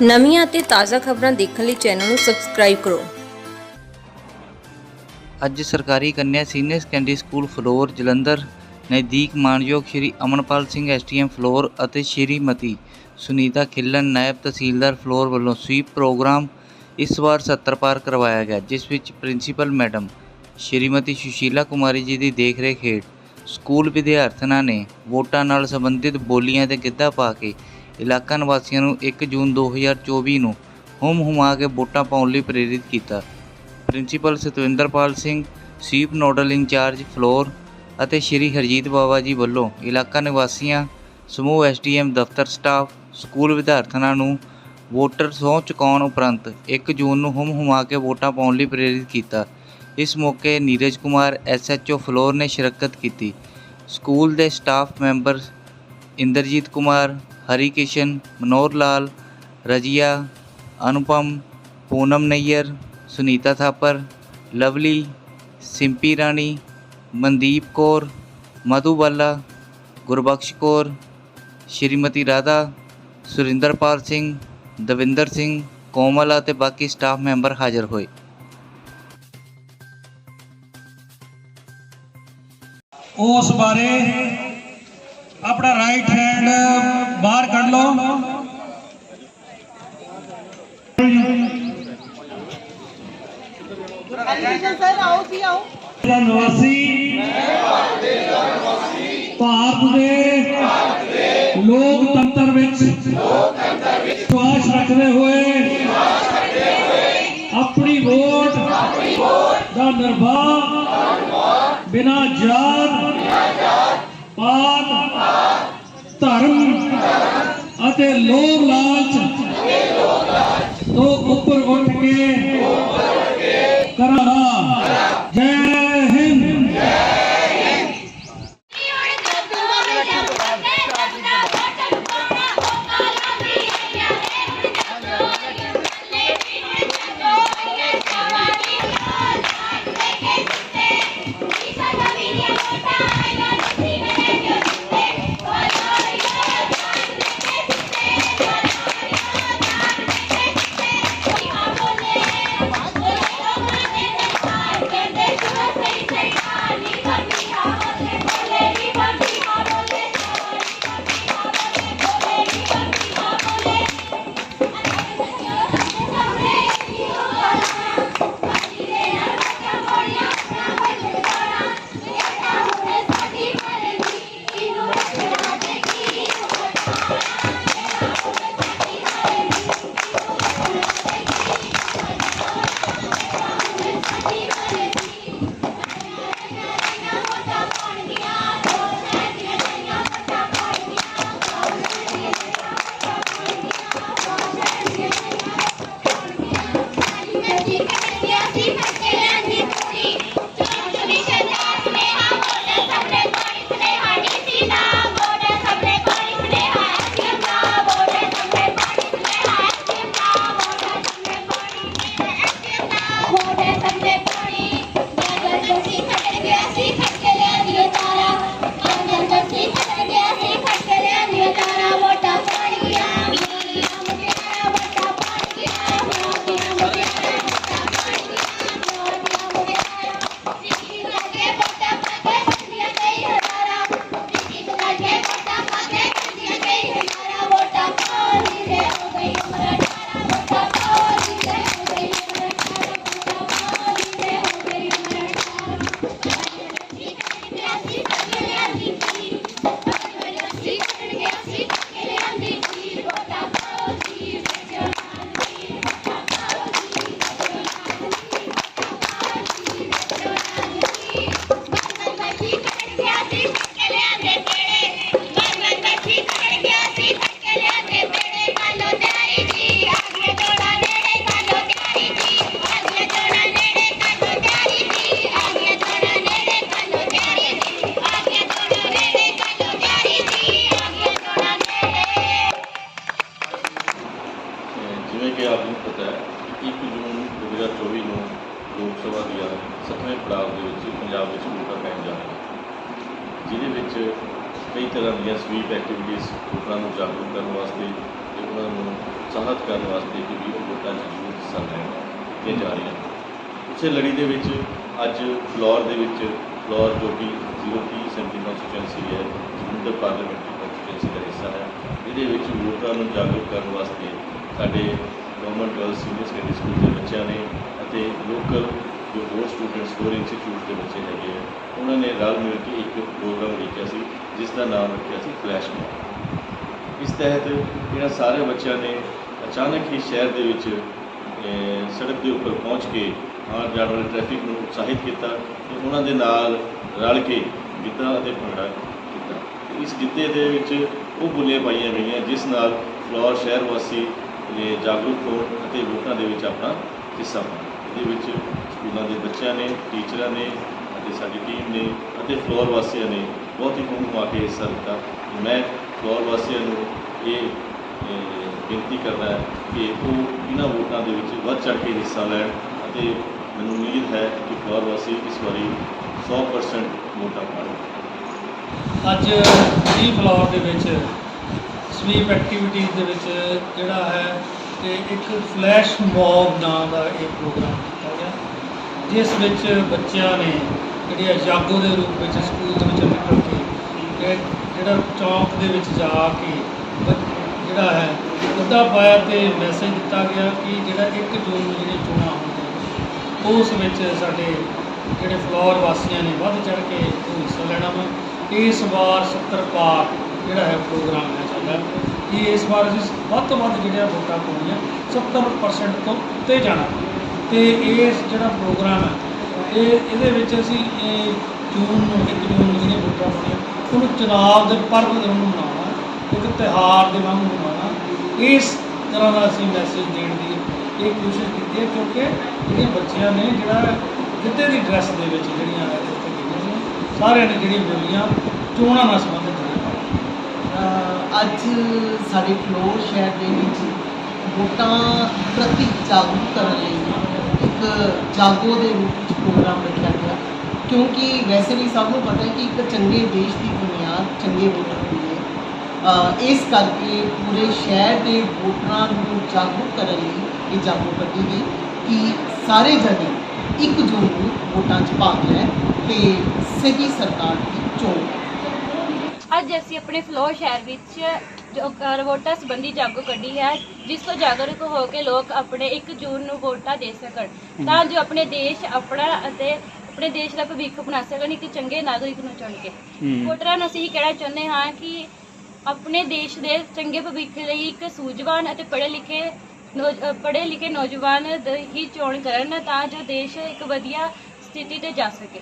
ਨਵੀਆਂ ਅਤੇ ਤਾਜ਼ਾ ਖਬਰਾਂ ਦੇਖਣ ਲਈ ਚੈਨਲ ਨੂੰ ਸਬਸਕ੍ਰਾਈਬ ਕਰੋ। ਅੱਜ ਸਰਕਾਰੀ ਕੰਨਿਆ senior secondary school Phillaur, Jalandhar, ਨਜ਼ਦੀਕ ਮਾਨਯੋਗ ਸ਼੍ਰੀ ਅਮਨਪਾਲ ਸਿੰਘ ਐਸਟੀਐਮ ਫਲੋਰ ਅਤੇ ਸ਼੍ਰੀਮਤੀ ਸੁਨੀਤਾ ਖਿੱਲਨ ਨਾਇਬ ਤਹਿਸੀਲਦਾਰ ਫਲੋਰ ਵੱਲੋਂ ਸਵੀਪ ਪ੍ਰੋਗਰਾਮ ਇਸ ਵਾਰ 70 ਪਾਰ ਕਰਵਾਇਆ ਗਿਆ, ਜਿਸ ਵਿੱਚ ਪ੍ਰਿੰਸੀਪਲ ਮੈਡਮ ਸ਼੍ਰੀਮਤੀ ਸੁਸ਼ੀਲਾ ਕੁਮਾਰੀ ਜੀ ਦੀ ਦੇਖਰੇਖ ਹੇਠ ਸਕੂਲ ਵਿਦਿਆਰਥਣਾਂ ਨੇ ਵੋਟਾਂ ਨਾਲ ਸੰਬੰਧਿਤ ਬੋਲੀਆਂ ਤੇ ਗਿੱਧਾ ਪਾ ਕੇ ਇਲਾਕਾ ਨਿਵਾਸੀਆਂ ਨੂੰ 1 ਜੂਨ 2024 ਨੂੰ ਹੁਮ ਹੁਮਾ ਕੇ ਵੋਟਾਂ ਪਾਉਣ ਲਈ ਪ੍ਰੇਰਿਤ ਕੀਤਾ। Principal Satwinderpal Singh SVEEP nodal incharge Phillaur ਅਤੇ ਸ਼੍ਰੀ ਹਰਜੀਤ ਬਾਵਾ ਜੀ ਵੱਲੋਂ ਇਲਾਕਾ ਨਿਵਾਸੀਆਂ, ਸਮੂਹ ਐਸਡੀਐਮ, ਦਫ਼ਤਰ ਸਟਾਫ, ਸਕੂਲ ਵਿਦਿਆਰਥਣਾਂ ਨੂੰ ਵੋਟਰ ਸਹੁੰ ਚੁਕਾਉਣ ਉਪਰੰਤ 1 ਜੂਨ ਨੂੰ ਹੁਮ ਹੁਮਾ ਕੇ ਵੋਟਾਂ ਪਾਉਣ ਲਈ ਪ੍ਰੇਰਿਤ ਕੀਤਾ। ਇਸ ਮੌਕੇ ਨੀਰਜ ਕੁਮਾਰ, ਐਸਐਚਓ ਫਲੋਰ ਨੇ ਸ਼ਿਰਕਤ ਕੀਤੀ। ਸਕੂਲ ਦੇ staff member Inderjit Kumar Hari Kishan Manohar Lal Razia, Anupam, Poonam Nayyar, Sunita Thapar, Lovely, Simpy Rani, Mandeep Kaur, Madhu Bala, Gurbakhsh Kaur, Shrimati Radha, Surinderpal Singh, Davinder Singh, Komal ਅਤੇ ਬਾਕੀ ਸਟਾਫ ਮੈਂਬਰ ਹਾਜ਼ਰ ਹੋਏ। ਉਸ ਬਾਰੇ ਆਪਣਾ ਰਾਈਟ ਹੈਂਡ ਬਾਹਰ ਕੱਢ ਲਓ। ਨਿਵਾਸੀ ਭਾਰਤ ਦੇ ਲੋਕਤੰਤਰ ਵਿੱਚ ਵਿਸ਼ਵਾਸ ਰੱਖਦੇ ਹੋਏ ਆਪਣੀ ਵੋਟ ਦਾ ਨਿਰਵਾਹ ਬਿਨਾ ਜਾਤ ਪਾਤ ਧਰਮ ਅਤੇ ਲੋਭ ਲਾਲਚ ਤੋਂ ਉੱਪਰ ਉੱਠ ਕੇ ਕਰਾਂਗਾ। ਲੋਕ ਸਭਾ ਦੀਆਂ ਸੱਤਵੇਂ ਪੜਾਅ ਦੇ ਵਿੱਚ ਪੰਜਾਬ ਵਿੱਚ ਵੋਟਾਂ ਪੈਣ ਜਾ ਰਹੀਆਂ ਜਿਹਦੇ ਵਿੱਚ ਕਈ ਤਰ੍ਹਾਂ ਦੀਆਂ ਸਵੀਪ ਐਕਟੀਵਿਟੀਜ਼ ਲੋਕਾਂ ਨੂੰ ਜਾਗਰੂਕ ਕਰਨ ਵਾਸਤੇ ਤੇ ਉਹਨਾਂ ਨੂੰ ਉਤਸ਼ਾਹਿਤ ਕਰਨ ਵਾਸਤੇ ਕਿ ਵੀ ਉਹ ਵੋਟਾਂ 'ਚ ਜ਼ਰੂਰ ਹਿੱਸਾ ਲੈਣ ਦਿੱਤੀਆਂ ਜਾ ਰਹੀਆਂ ਉਸੇ ਲੜੀ ਦੇ ਵਿੱਚ ਅੱਜ ਫਲੋਰ ਦੇ ਵਿੱਚ ਫਲੋਰ ਜੋ ਕਿ 030 ਸੈਂਟੀ ਕੰਸਟੀਚੁਐਂਸੀ ਹੈ, ਜਲੰਧਰ ਪਾਰਲੀਮੈਂਟਰੀ ਕੰਸਟੀਚੁਐਂਸੀ ਦਾ ਹਿੱਸਾ ਹੈ, ਇਹਦੇ ਵਿੱਚ ਵੋਟਰਾਂ ਨੂੰ ਜਾਗਰੂਕ ਕਰਨ ਵਾਸਤੇ ਸਾਡੇ government girls senior secondary school ਦੇ ਬੱਚਿਆਂ ਨੇ ਅਤੇ ਲੋਕਲ ਜੋ ਹੋਰ ਸਟੂਡੈਂਟਸ ਹੋਰ ਇੰਸਟੀਚਿਊਟ ਦੇ ਬੱਚੇ ਹੈਗੇ ਆ, ਉਹਨਾਂ ਨੇ ਰਲ ਮਿਲ ਕੇ ਇੱਕ ਪ੍ਰੋਗਰਾਮ ਲਿਖਿਆ ਸੀ, ਜਿਸ ਦਾ ਨਾਮ ਰੱਖਿਆ ਸੀ ਫਲੈਸ਼ ਮੌਬ ਇਸ ਤਹਿਤ ਇਹਨਾਂ ਸਾਰੇ ਬੱਚਿਆਂ ਨੇ ਅਚਾਨਕ ਹੀ ਸ਼ਹਿਰ ਦੇ ਵਿੱਚ ਸੜਕ ਦੇ ਉੱਪਰ ਪਹੁੰਚ ਕੇ ਆਉਣ ਜਾਣ ਵਾਲੇ ਟ੍ਰੈਫਿਕ ਨੂੰ ਉਤਸ਼ਾਹਿਤ ਕੀਤਾ ਤੇ ਉਹਨਾਂ ਦੇ ਨਾਲ ਰਲ ਕੇ ਗਿੱਧਾ ਅਤੇ ਭੰਗੜਾ ਕੀਤਾ। ਤੇ ਇਸ ਗਿੱਧੇ ਦੇ ਵਿੱਚ ਉਹ ਬੋਲੀਆਂ ਪਾਈਆਂ ਗਈਆਂ, ਜਿਸ ਨਾਲ ਫਲੋਰ ਸ਼ਹਿਰ ਵਾਸੀ ਜਾਗਰੂਕ ਹੋਣ ਅਤੇ ਵੋਟਾਂ ਦੇ ਵਿੱਚ ਆਪਣਾ ਹਿੱਸਾ ਪਾਉਣ ਇਹਦੇ ਵਿੱਚ ਸਕੂਲਾਂ ਦੇ ਬੱਚਿਆਂ ਨੇ, ਟੀਚਰਾਂ ਨੇ ਅਤੇ ਸਾਡੀ ਟੀਮ ਨੇ ਅਤੇ ਫਲੋਰ ਵਾਸੀਆਂ ਨੇ ਬਹੁਤ ਹੀ ਖੂਬ ਆ ਕੇ ਹਿੱਸਾ ਲਿੱਤਾ ਮੈਂ ਫਲੋਰ ਵਾਸੀਆਂ ਨੂੰ ਇਹ ਬੇਨਤੀ ਕਰਦਾ ਹੈ ਕਿ ਉਹ ਇਹਨਾਂ ਵੋਟਾਂ ਦੇ ਵਿੱਚ ਵੱਧ ਚੜ੍ਹ ਕੇ ਹਿੱਸਾ ਲੈਣ ਅਤੇ ਮੈਨੂੰ ਉਮੀਦ ਹੈ ਕਿ ਫਲੋਰ ਵਾਸੀ ਇਸ ਵਾਰੀ 100% ਵੋਟਾਂ ਪਾਉਣ ਅੱਜ ਜੀ ਫਲੋਰ ਦੇ ਵਿੱਚ ਸਵੀਪ ਐਕਟੀਵਿਟੀਜ਼ ਦੇ ਵਿੱਚ ਜਿਹੜਾ ਹੈ ਤੇ ਇੱਕ ਫਲੈਸ਼ ਮੌਬ ਨਾਂ ਦਾ ਇਹ ਪ੍ਰੋਗਰਾਮ ਕੀਤਾ ਗਿਆ। ਜਿਸ ਵਿੱਚ ਬੱਚਿਆਂ ਨੇ ਜਿਹੜੀ ਆ ਜਾਗੋ ਦੇ ਰੂਪ ਵਿੱਚ ਸਕੂਲ ਦੇ ਵਿੱਚ ਨਿਕਲ ਕੇ, ਜਿਹੜਾ ਚੌਂਕ ਦੇ ਵਿੱਚ ਜਾ ਕੇ ਬ- ਜਿਹੜਾ ਹੈ ਮੁੱਦਾ ਪਾਇਆ ਤੇ ਮੈਸੇਜ ਦਿੱਤਾ ਗਿਆ ਕਿ ਜਿਹੜਾ 1 ਜੂਨ ਨੂੰ ਜਿਹੜੇ ਚੋਣਾਂ ਹੋਣਗੀਆਂ ਉਸ ਵਿੱਚ ਸਾਡੇ ਜਿਹੜੇ ਫਲੋਰ ਵਾਸੀਆਂ ਨੇ ਵੱਧ ਚੜ ਕੇ ਉਹ ਹਿੱਸਾ ਲੈਣਾ ਵਾ। ਇਸ ਵਾਰ 70 ਪਾਰ ਜਿਹੜਾ ਹੈ ਪ੍ਰੋਗਰਾਮ ਹੈ ਸਾਡਾ। ਕਿ ਇਸ ਵਾਰ ਅਸੀਂ ਵੱਧ ਤੋਂ ਵੱਧ ਜਿਹੜੀਆਂ ਵੋਟਾਂ ਪਾਉਣੀਆਂ 70% ਤੋਂ ਉੱਤੇ ਜਾਣਾ। ਤੇ ਇਸ ਜਿਹੜਾ ਪ੍ਰੋਗਰਾਮ ਹੈ, ਇਹ ਇਹਦੇ ਵਿੱਚ ਅਸੀਂ ਇਹ ਜੂਨ ਨੂੰ, ਇੱਕ ਜੂਨ ਨੂੰ ਜਿਹੜੀਆਂ ਵੋਟਾਂ ਪਾਉਣੀਆਂ, ਉਹਨੂੰ ਚੁਣਾਵ ਦੇ ਪਰਵ ਦੇ ਨੂੰ ਮਨਾਉਣਾ, ਇੱਕ ਤਿਉਹਾਰ ਦੇ ਵਾਂਗੂ ਮਨਾਉਣਾ, ਇਸ ਤਰ੍ਹਾਂ ਦਾ ਅਸੀਂ ਮੈਸੇਜ ਦੇਣ ਦੀ ਇਹ ਕੋਸ਼ਿਸ਼ ਕੀਤੀ ਹੈ, ਕਿਉਂਕਿ ਜਿਹੜੇ ਬੱਚਿਆਂ ਨੇ ਜਿਹੜਾ ਗਿੱਧੇ ਦੀ ਡਰੈਸ ਦੇ ਵਿੱਚ ਜਿਹੜੀਆਂ ਇਹਦੇ ਗਈਆਂ ਨੇ ਸਾਰਿਆਂ ਨੇ ਜਿਹੜੀਆਂ ਬੋਲੀਆਂ, ਚੋਣਾਂ ਨਾਲ ਸੰਬੰਧਿਤ ਅੱਜ ਸਾਡੇ ਫਲੋਰ ਸ਼ਹਿਰ ਦੇ ਵਿੱਚ ਵੋਟਾਂ ਪ੍ਰਤੀ ਜਾਗਰੂਕ ਕਰਨ ਲਈ ਇੱਕ ਜਾਗੋ ਦੇ ਰੂਪ ਵਿੱਚ ਪ੍ਰੋਗਰਾਮ ਰੱਖਿਆ ਗਿਆ। ਕਿਉਂਕਿ ਵੈਸੇ ਵੀ ਸਭ ਨੂੰ ਪਤਾ ਹੈ ਕਿ ਇੱਕ ਚੰਗੇ ਦੇਸ਼ ਦੀ ਬੁਨਿਆਦ ਚੰਗੇ ਵੋਟਰ ਹੁੰਦੇ ਹੈ। ਇਸ ਕਰਕੇ ਪੂਰੇ ਸ਼ਹਿਰ ਦੇ ਵੋਟਰਾਂ ਨੂੰ ਜਾਗਰੂਕ ਕਰਨ ਲਈ ਇਹ ਜਾਗੋ ਕੱਢੀ ਗਈ ਕਿ ਸਾਰੇ ਜਣੇ ਇੱਕ ਜੂਨ ਨੂੰ ਵੋਟਾਂ 'ਚ ਭਾਗ ਲੈਣ ਤੇ ਸਹੀ ਸਰਕਾਰ ਦੀ ਅੱਜ ਅਸੀਂ ਆਪਣੇ ਫਲੋਰ ਸ਼ਹਿਰ ਵਿੱਚ ਵੋਟਾਂ ਸੰਬੰਧੀ ਜਾਗੋ ਕੱਢੀ ਹੈ ਜਿਸ ਤੋਂ ਜਾਗਰੂਕ ਹੋ ਕੇ ਲੋਕ ਆਪਣੇ 1 ਜੂਨ ਨੂੰ ਵੋਟਾਂ ਦੇ ਸਕਣ। ਤਾਂ ਜੋ ਆਪਣੇ ਦੇਸ਼ ਆਪਣਾ ਅਤੇ ਆਪਣੇ ਦੇਸ਼ ਦਾ ਭਵਿੱਖ ਬਣਾ ਸਕਣ ਇੱਕ ਚੰਗੇ ਨਾਗਰਿਕ ਨੂੰ ਚੁਣ ਕੇ। ਵੋਟਰਾਂ ਨੂੰ ਅਸੀਂ ਇਹ ਕਹਿਣਾ ਚਾਹੁੰਦੇ ਹਾਂ ਕਿ ਆਪਣੇ ਦੇਸ਼ ਦੇ ਚੰਗੇ ਭਵਿੱਖ ਲਈ ਇੱਕ ਸੂਝਵਾਨ ਅਤੇ ਪੜ੍ਹੇ ਲਿਖੇ ਪੜ੍ਹੇ ਲਿਖੇ ਨੌਜਵਾਨ ਹੀ ਚੋਣ ਕਰਨ ਤਾਂ ਜੋ ਦੇਸ਼ ਇੱਕ ਵਧੀਆ ਸਥਿਤੀ ਤੇ ਜਾ ਸਕੇ।